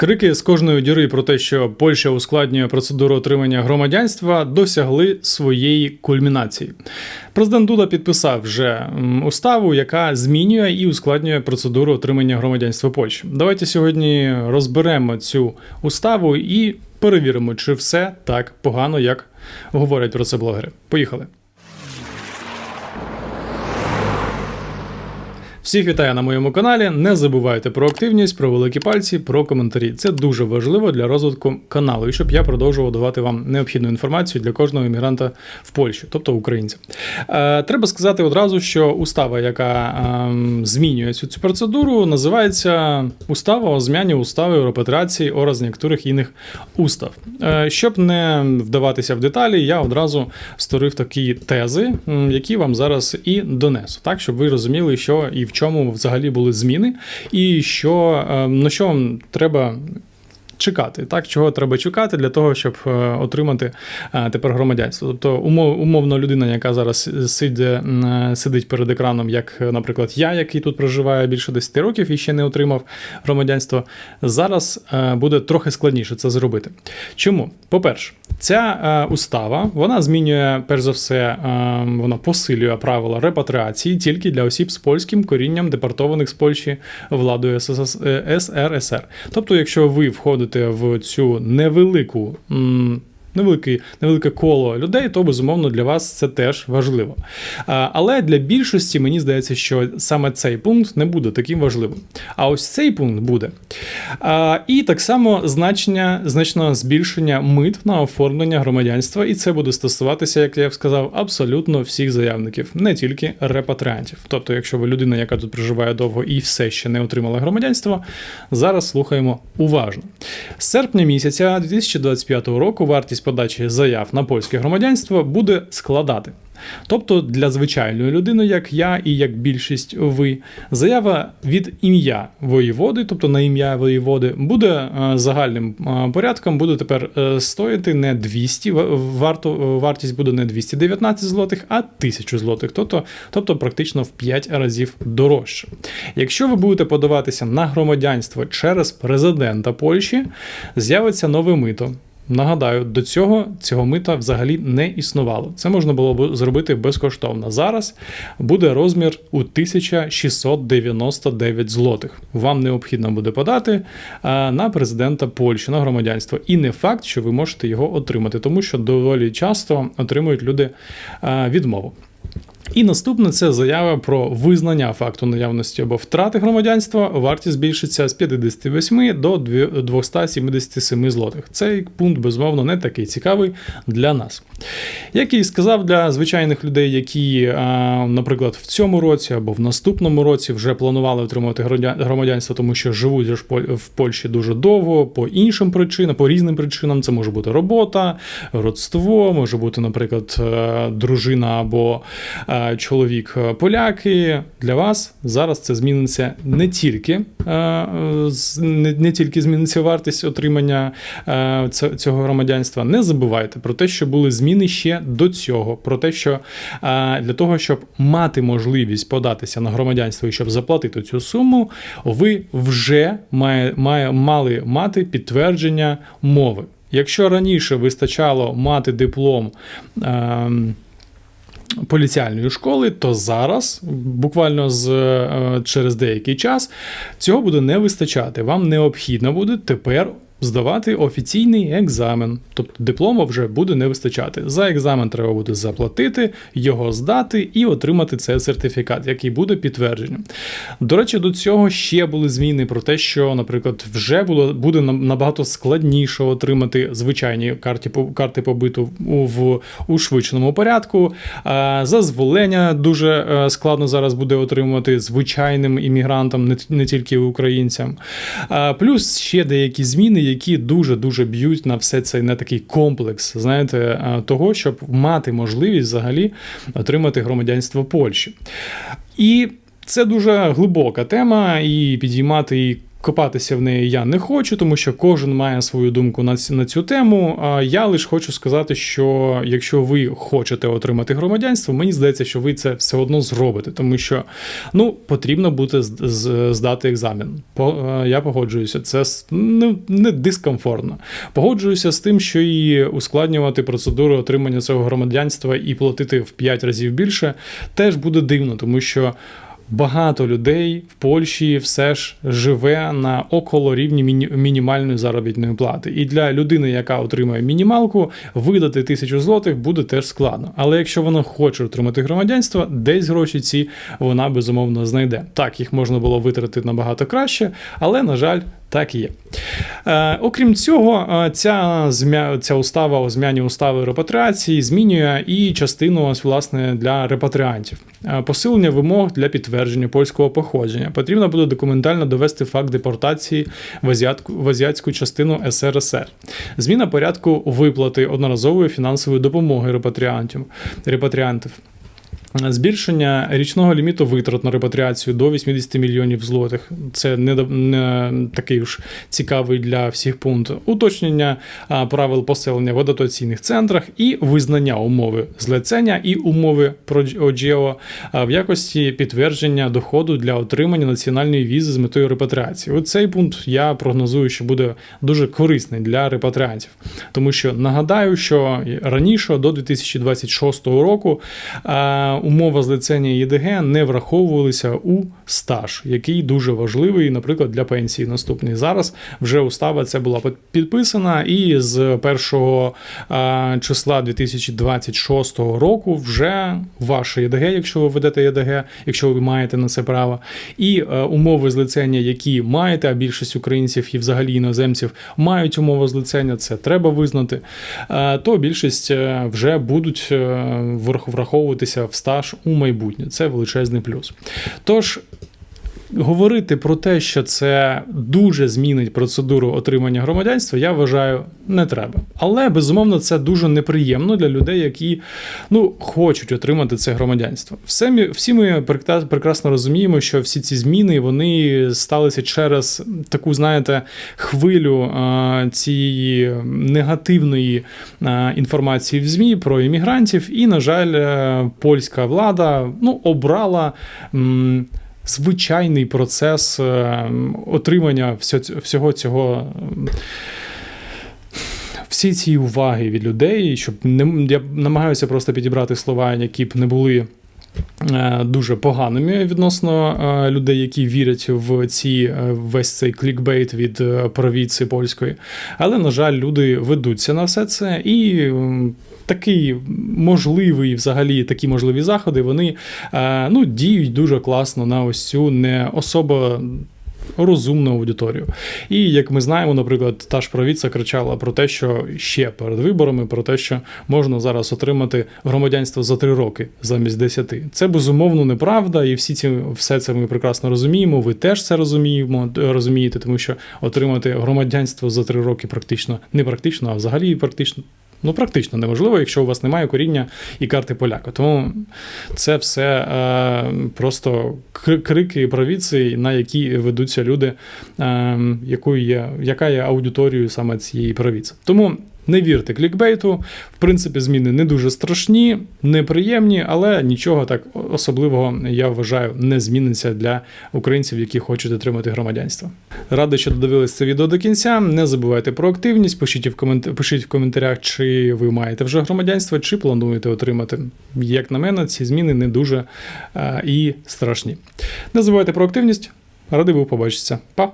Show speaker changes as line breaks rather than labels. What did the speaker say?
Крики з кожної діри про те, що Польща ускладнює процедуру отримання громадянства, досягли своєї кульмінації. Президент Дуда підписав вже уставу, яка змінює і ускладнює процедуру отримання громадянства Польщі. Давайте сьогодні розберемо цю уставу і перевіримо, чи все так погано, як говорять про це блогери. Поїхали. Всіх вітаю на моєму каналі. Не забувайте про активність, про великі пальці, про коментарі. Це дуже важливо для розвитку каналу і щоб я продовжував давати вам необхідну інформацію для кожного іммігранта в Польщі, тобто українця. Е, треба сказати одразу, що устава, яка ем, змінює цю, цю процедуру, називається Устава о зміні устави репатріації oraz niektórych інших устав. Е, щоб не вдаватися в деталі, я одразу створив такі тези, які вам зараз і донесу, так щоб ви розуміли, що і в чому взагалі були зміни, і що е, на що вам треба. Чекати, так чого треба чекати для того, щоб е, отримати е, тепер громадянство. Тобто, умов, умовно, людина, яка зараз сидить, сидить перед екраном, як, е, наприклад, я, який тут проживає більше 10 років і ще не отримав громадянство, зараз е, буде трохи складніше це зробити. Чому? По-перше, ця е, устава вона змінює, перш за все, е, вона посилює правила репатріації тільки для осіб з польським корінням, депортованих з Польщі владою е, СРСР. Тобто, якщо ви входите в цю невелику. Невелике, невелике коло людей, то безумовно для вас це теж важливо. Але для більшості мені здається, що саме цей пункт не буде таким важливим. А ось цей пункт буде. І так само значення, значно збільшення мит на оформлення громадянства, і це буде стосуватися, як я сказав, абсолютно всіх заявників, не тільки репатріантів. Тобто, якщо ви людина, яка тут проживає довго і все ще не отримала громадянство, зараз слухаємо уважно. З серпня місяця 2025 року вартість подачі заяв на польське громадянство буде складати. Тобто для звичайної людини, як я і як більшість ви, заява від ім'я воєводи, тобто на ім'я воєводи, буде е, загальним е, порядком, буде тепер е, стоїти не 200, ва- варто, е, вартість буде не 219 злотих, а 1000 злотих, тобто, тобто практично в 5 разів дорожче. Якщо ви будете подаватися на громадянство через президента Польщі, з'явиться нове мито. Нагадаю, до цього цього мита взагалі не існувало. Це можна було б зробити безкоштовно. Зараз буде розмір у 1699 злотих. Вам необхідно буде подати а, на президента Польщі на громадянство. І не факт, що ви можете його отримати, тому що доволі часто отримують люди а, відмову. І наступне це заява про визнання факту наявності або втрати громадянства. Вартість збільшиться з 58 до 277 злотих. Цей пункт, безумовно, не такий цікавий для нас. Як і сказав, для звичайних людей, які, наприклад, в цьому році або в наступному році вже планували громадя- громадянство, тому що живуть в Польщі дуже довго, по іншим причинам, по різним причинам. Це може бути робота, родство, може бути, наприклад, е, дружина або е, чоловік е, поляки. Для вас зараз це зміниться не тільки е, не, тільки зміниться вартість отримання е, цього громадянства. Не забувайте про те, що були зміни ще до цього, про те, що для того, щоб мати можливість податися на громадянство і щоб заплатити цю суму, ви вже має, має, мали мати підтвердження мови. Якщо раніше вистачало мати диплом. ем, поліціальної школи, то зараз, буквально з, е, через деякий час, цього буде не вистачати. Вам необхідно буде тепер здавати офіційний екзамен. Тобто диплома вже буде не вистачати. За екзамен треба буде заплатити, його здати і отримати цей сертифікат, який буде підтвердженням. До речі, до цього ще були зміни про те, що, наприклад, вже було буде набагато складніше отримати звичайні карти, карти побиту у, в ушвидшеному порядку. Зазволення дуже е, складно зараз буде отримувати звичайним іммігрантам, не, тільки українцям. Плюс ще деякі зміни, які дуже-дуже б'ють на все цей на такий комплекс, знаєте, е, того, щоб мати можливість взагалі отримати громадянство Польщі. І це дуже глибока тема, і підіймати її Копатися в неї я не хочу, тому що кожен має свою думку на ці- на цю тему. А я лише хочу сказати, що якщо ви хочете отримати громадянство, мені здається, що ви це все одно зробите, тому що ну потрібно буде здати екзамен. По, е, я погоджуюся, це ну, не дискомфортно. Погоджуюся з тим, що і ускладнювати процедуру отримання цього громадянства і платити в 5 разів більше, теж буде дивно, тому що. Багато людей в Польщі все ж живе на около рівні міні- мінімальної заробітної плати. І для людини, яка отримує мінімалку, видати тисячу злотих буде теж складно. Але якщо вона хоче отримати громадянство, десь гроші ці вона безумовно знайде. Так, їх можна було витратити набагато краще, але на жаль. Так і є. Е, окрім цього, е, ця, змя... ця устава у змяні устави репатріації змінює і частину власне для репатріантів. Е, посилення вимог для підтвердження польського походження. Потрібно буде документально довести факт депортації в азіатку, в азіатську частину СРСР. Зміна порядку виплати одноразової фінансової допомоги репатріантів. репатріантів. Збільшення річного ліміту витрат на репатріацію до 80 мільйонів злотих. Це не, не такий уж цікавий для всіх пункт. Уточнення правил поселення в адаптаційних центрах і визнання умови злецення і умови про ОДЖЕО в якості підтвердження доходу для отримання національної візи з метою репатріації. У цей пункт я прогнозую, що буде дуже корисний для репатріантів, тому що нагадаю, що раніше до 2026 року умова злицення ЄДГ не враховувалися у стаж, який дуже важливий, наприклад, для пенсії наступний. Зараз вже устава це була під- підписана, і з 1 а, числа 2026 року вже ваше ЄДГ, якщо ви ведете ЄДГ, якщо ви маєте на це право, і е, умови злицення, які маєте, а більшість українців і взагалі іноземців мають умови злицення, це треба визнати, е, то більшість е, вже будуть враховуватися в стаж у майбутнє. Це величезний плюс. Тож. Говорити про те, що це дуже змінить процедуру отримання громадянства, я вважаю, не треба. Але безумовно це дуже неприємно для людей, які ну хочуть отримати це громадянство. Все ми всі ми прекрасно розуміємо, що всі ці зміни вони сталися через таку, знаєте, хвилю а, цієї негативної а, інформації в ЗМІ про іммігрантів, і, на жаль, е, польська влада ну обрала. м, Звичайний процес е, отримання всього цього всі ці уваги від людей, щоб не я намагаюся просто підібрати слова, які б не були. Е, Дуже поганими відносно е, людей, які вірять в ці е, весь цей клікбейт від провідці польської. Але, на жаль, люди ведуться на все це, і такий можливий, взагалі, такі можливі заходи, вони ну, діють дуже класно на ось цю не особо розумну аудиторію. І як ми знаємо, наприклад, та ж провідця кричала про те, що ще перед виборами, про те, що можна зараз отримати громадянство за три роки замість десяти. Це безумовно неправда, і всі ці все це ми прекрасно розуміємо. Ви теж це розуміємо, розумієте, тому що отримати громадянство за три роки практично не практично, а взагалі практично. Ну, практично неможливо, якщо у вас немає коріння і карти поляка. Тому це все е, просто кри- крики провіції, на які ведуться люди, е, якою є, яка є аудиторією саме цієї провіці. Тому не вірте клікбейту. В принципі, зміни не дуже страшні, неприємні, але нічого так особливого, я вважаю, не зміниться для українців, які хочуть отримати громадянство. Радий, що додивились це відео до кінця. Не забувайте про активність. Пишіть в, комент... Пишіть в коментарях, чи ви маєте вже громадянство, чи плануєте отримати. Як на мене, ці зміни не дуже а, і страшні. Не забувайте про активність. Радий був побачитися. Па!